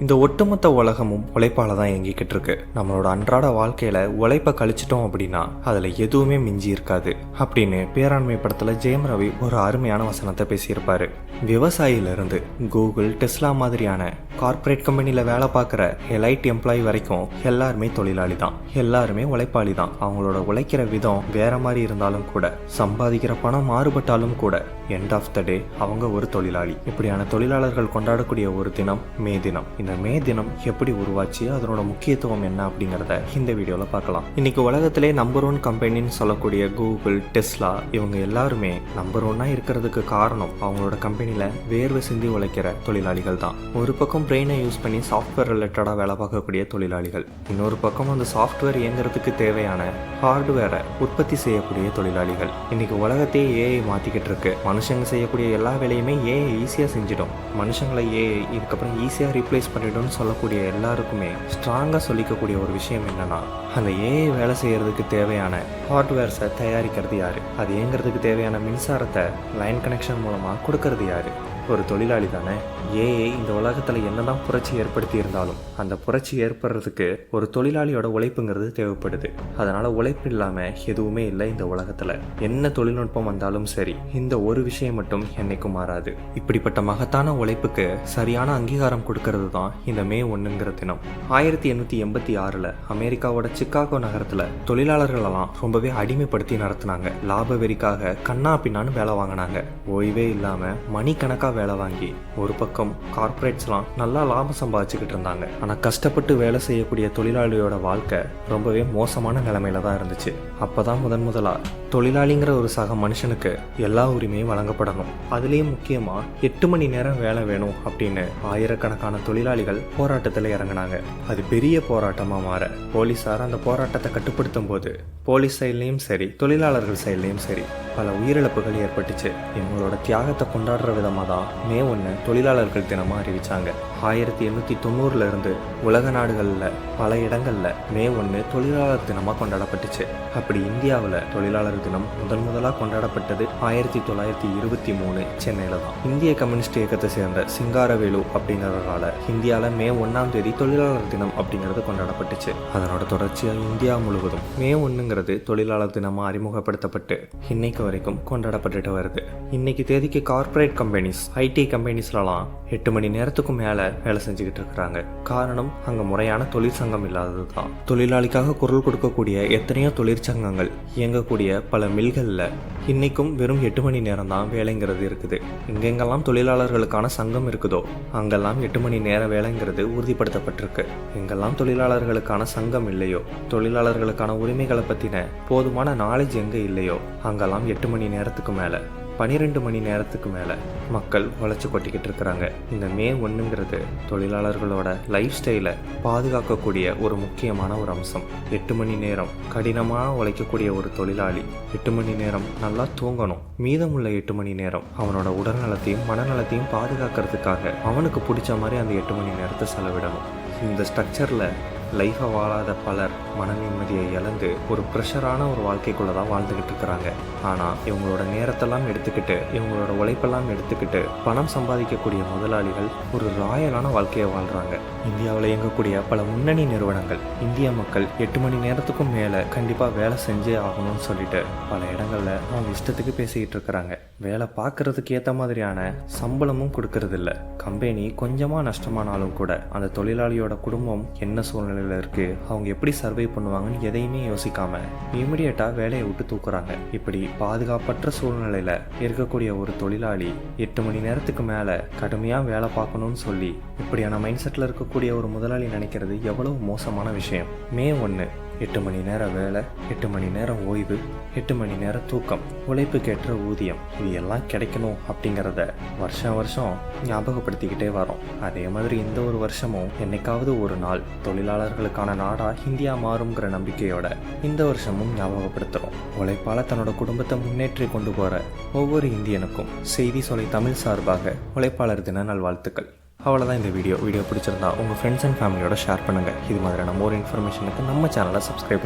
இந்த ஒட்டுமொத்த உலகமும் உழைப்பால தான் இயங்கிக்கிட்டு இருக்கு. நம்மளோட அன்றாட வாழ்க்கையில உழைப்பை கழிச்சிட்டோம் அப்படின்னா அதுல எதுவுமே மிஞ்சி இருக்காது. அப்படின்னு பேராண்மை படத்துல ஜெயம் ரவி ஒரு அருமையான வசனத்தை பேசியிருப்பாரு. விவசாயில இருந்து கூகுள் டெஸ்லா மாதிரியான கார்ப்பரேட் கம்பெனியில் வேலை பார்க்குற எலைட் எம்ப்ளாயி வரைக்கும் எல்லாருமே தொழிலாளி தான். எல்லாருமே உழைப்பாளி தான். அவங்களோட உழைக்கிற விதம் வேற மாதிரி இருந்தாலும் கூட சம்பாதிக்கிற பணம் மாறுபட்டாலும் கூட எண்ட் ஆஃப் த டே அவங்க ஒரு தொழிலாளி. இப்படியான தொழிலாளர்கள் கொண்டாடக்கூடிய ஒரு தினம் மே தினம். இந்த மே தினம் எப்படி உருவாச்சு அதனோட முக்கியத்துவம் என்ன அப்படிங்கிறத இந்த வீடியோவில் பார்க்கலாம். இன்னைக்கு உலகத்திலே நம்பர் ஒன் கம்பெனின்னு சொல்லக்கூடிய கூகுள் டெஸ்லா இவங்க எல்லாருமே நம்பர் ஒன்னாக இருக்கிறதுக்கு காரணம் அவங்களோட கம்பெனியில் வேர்வை சிந்தி உழைக்கிற தொழிலாளிகள் தான். ஒரு பக்கம் பிரெயினை யூஸ் பண்ணி சாஃப்ட்வேர் ரிலேட்டடாக வேலை பார்க்கக்கூடிய தொழிலாளிகள். இன்னொரு பக்கம் அந்த சாஃப்ட்வேர் இயங்குறதுக்கு தேவையான ஹார்ட்வேரை உற்பத்தி செய்யக்கூடிய தொழிலாளிகள். இன்னைக்கு உலகத்தையே ஏஐ மாற்றிக்கிட்டு இருக்கு. மனுஷங்க செய்யக்கூடிய எல்லா வேலையுமே ஏஐ ஈஸியாக செஞ்சிடும். மனுஷங்களை ஏஐ இதுக்கப்புறம் ஈஸியாக ரீப்ளேஸ் பண்ண பண்ணிடும்னு சொல்லக்கூடிய எல்லாருக்குமே ஸ்ட்ராங்காக சொல்லிக்கக்கூடிய ஒரு விஷயம் என்னன்னா அந்த ஏஐ வேலை செய்யறதுக்கு தேவையான ஹார்ட்வேர்ஸை தயாரிக்கிறது யாரு? அது இயங்குறதுக்கு தேவையான மின்சாரத்தை லைன் கனெக்ஷன் மூலமாக கொடுக்கறது யாரு? ஒரு தொழிலாளி தானே? ஏஐ இந்த உலகத்தில் என்னதான் புரட்சி ஏற்படுத்தி இருந்தாலும் அந்த புரட்சி ஏற்படுறதுக்கு ஒரு தொழிலாளியோட உழைப்புங்கிறது தேவைப்படுது. அதனால உழைப்பு இல்லாமல் எதுவுமே இல்லை இந்த உலகத்தில். என்ன தொழில்நுட்பம் வந்தாலும் சரி இந்த ஒரு விஷயம் மட்டும் என்னைக்கும் மாறாது. இப்படிப்பட்ட மகத்தான உழைப்புக்கு சரியான அங்கீகாரம் கொடுக்கறது தான் இந்த மே ஒன்றுங்கிற தினம். ஆயிரத்தி எண்ணூற்றி எண்பத்தி ஆறில் அமெரிக்காவோட சிக்காகோ நகரத்தில் தொழிலாளர்களெல்லாம் ரொம்பவே அடிமைப்படுத்தி நடத்தினாங்க. லாப வெறிக்காக கண்ணா பின்னான்னு வேலை வாங்கினாங்க. ஓய்வே இல்லாமல் மணிக்கணக்காக வேலை வாங்கி ஒரு பக்கம் கார்ப்பரேட்ஸ்லாம் நல்லா லாபம் சம்பாதிச்சுக்கிட்டு இருந்தாங்க. ஆனால் கஷ்டப்பட்டு வேலை செய்யக்கூடிய தொழிலாளியோட வாழ்க்கை ரொம்பவே மோசமான நிலைமையில தான் இருந்துச்சு. அப்பதான் முதன் முதலாக தொழிலாளிங்கிற ஒரு சக மனுஷனுக்கு எல்லா உரிமையும் வழங்கப்படணும். அதுலேயும் முக்கியமாக எட்டு மணி நேரம் வேலை வேணும் அப்படின்னு ஆயிரக்கணக்கான தொழிலாளிகள் போராட்டத்தில் இறங்கினாங்க. அது பெரிய போராட்டமாக மாற போலீஸார் அந்த போராட்டத்தை கட்டுப்படுத்தும் போது போலீஸ் சைட்லேயும் சரி தொழிலாளர்கள் சைட்லேயும் சரி பல உயிரிழப்புகள் ஏற்பட்டுச்சு. இவங்களோட தியாகத்தை கொண்டாடுற விதமாக தான் மே ஒன்று தொழிலாளர்கள் தினமாக அறிவிச்சாங்க. ஆயிரத்தி எண்ணூற்றி தொண்ணூறுல இருந்து உலக நாடுகளில் பல இடங்களில் மே ஒன்று தொழிலாளர் தினமாக கொண்டாடப்பட்டுச்சு. அப்படி இந்தியாவில் தொழிலாளர் தினம் முதன் முதலாக கொண்டாடப்பட்டது ஆயிரத்தி தொள்ளாயிரத்தி இருபத்தி மூணு சென்னையில் தான். இந்திய கம்யூனிஸ்ட் இயக்கத்தை சேர்ந்த சிங்காரவேலு அப்படிங்கிறவரால் இந்தியாவில் மே ஒன்றாம் தேதி தொழிலாளர் தினம் அப்படிங்கிறது கொண்டாடப்பட்டுச்சு. அதனோட தொடர்ச்சியாக இந்தியா முழுவதும் மே ஒன்றுங்கிறது தொழிலாளர் தினமாக அறிமுகப்படுத்தப்பட்டு இன்னைக்கு வரைக்கும் கொண்டாடப்பட்டுட்டு வருது. இன்னைக்கு தேதிக்கு கார்ப்பரேட் கம்பெனிஸ் ஐடி கம்பெனிஸ்லலாம் எட்டு மணி நேரத்துக்கும் மேலே வேலை செஞ்சுக்கிட்டு இருக்கிறாங்க. காரணம் அங்கே முறையான தொழிற்சங்கம் இல்லாதது தான் தொழிலாளிக்காக குரல் கொடுக்கக்கூடிய எத்தனையோ தொழிற்சங்கங்கள் இயங்கக்கூடிய பல மில்களில் இன்னைக்கும் வெறும் எட்டு மணி நேரம் தான் வேலைங்கிறது இருக்குது. எங்கெங்கெல்லாம் தொழிலாளர்களுக்கான சங்கம் இருக்குதோ அங்கெல்லாம் எட்டு மணி நேர வேலைங்கிறது உறுதிப்படுத்தப்பட்டிருக்கு. எங்கெல்லாம் தொழிலாளர்களுக்கான சங்கம் இல்லையோ தொழிலாளர்களுக்கான உரிமைகளை பற்றின போதுமான நாலேஜ் எங்கே இல்லையோ அங்கெல்லாம் எட்டு மணி நேரத்துக்கு மேலே பனிரெண்டு மணி நேரத்துக்கு மேலே மக்கள் உழைச்சி கொட்டிக்கிட்டு இருக்கிறாங்க. இந்த மே ஒன்றுங்கிறது தொழிலாளர்களோட லைஃப் ஸ்டைலை பாதுகாக்கக்கூடிய ஒரு முக்கியமான ஒரு அம்சம். எட்டு மணி நேரம் கடினமாக உழைக்கக்கூடிய ஒரு தொழிலாளி எட்டு மணி நேரம் நல்லா தூங்கணும். மீதமுள்ள எட்டு மணி நேரம் அவனோட உடல்நலத்தையும் மனநலத்தையும் பாதுகாக்கிறதுக்காக அவனுக்கு பிடிச்ச மாதிரி அந்த எட்டு மணி நேரத்தை செலவிடணும். இந்த ஸ்ட்ரக்சரில் லைஃப்பை வாழாத பலர் மன நிம்மதியை இழந்து ஒரு ப்ரெஷரான ஒரு வாழ்க்கைக்குள்ளே தான் வாழ்ந்துக்கிட்டு இருக்கிறாங்க. ஆனால் இவங்களோட நேரத்தெல்லாம் எடுத்துக்கிட்டு இவங்களோட உழைப்பெல்லாம் எடுத்துக்கிட்டு பணம் சம்பாதிக்கக்கூடிய முதலாளிகள் ஒரு ராயலான வாழ்க்கையை வாழ்கிறாங்க இந்தியாவில் இயங்கக்கூடிய பல முன்னணி நிறுவனங்கள் இந்திய மக்கள் எட்டு மணி நேரத்துக்கும் மேலே கண்டிப்பாக வேலை செஞ்சே ஆகணும்னு சொல்லிட்டு பல இடங்களில் அவங்க இஷ்டத்துக்கு பேசிக்கிட்டு இருக்கிறாங்க. வேலை பார்க்கறதுக்கு ஏற்ற மாதிரியான சம்பளமும் கொடுக்கறதில்ல. கம்பெனி கொஞ்சமாக நஷ்டமானாலும் கூட அந்த தொழிலாளியோட குடும்பம் என்ன சூழ்நிலையில் இருக்குது அவங்க எப்படி சர்வை பண்ணுவாங்கன்னு எதையுமே யோசிக்காம இமிடியட்டா வேலையை விட்டு தூக்குறாங்க. இப்படி பாதுகாப்பற்ற சூழ்நிலையில் இருக்கக்கூடிய ஒரு தொழிலாளி எட்டு மணி நேரத்துக்கு மேலே கடுமையாக வேலை பார்க்கணும்னு சொல்லி இப்படியான மைண்ட் செட்டில் இருக்கக்கூடிய ஒரு முதலாளி நினைக்கிறது எவ்வளவு மோசமான விஷயம். மே ஒன்று எட்டு மணி நேரம் வேலை எட்டு மணி நேரம் ஓய்வு எட்டு மணி நேரம் தூக்கம் உழைப்புக்கேற்ற ஊதியம் இது எல்லாம் கிடைக்கணும் அப்படிங்கிறத வருஷம் வருஷம் ஞாபகப்படுத்திக்கிட்டே வரோம். அதே மாதிரி இந்த ஒரு வருஷமும் என்னைக்காவது ஒரு நாள் தொழிலாளர்களுக்கான நாடா இந்தியா மாறுங்கிற நம்பிக்கையோட இந்த வருஷமும் ஞாபகப்படுத்துகிறோம் உழைப்பால் தன்னோட குடும்பத்தை முன்னேற்றி கொண்டு போகிற ஒவ்வொரு இந்தியனுக்கும் செய்தி சொலை தமிழ் சார்பாக உழைப்பாளர் தின நல்வாழ்த்துக்கள். அவ்வளோதான் இந்த வீடியோ வீடியோ பிடிச்சிருந்தா உங்கள் ஃப்ரெண்ட்ஸ் அண்ட் ஃபேமிலியோட ஷேர் பண்ணுங்கள் இது மாதிரியான மோர் இன்ஃபர்மேஷனுக்கு நம்ம சேனலை சப்ஸ்கிரைப்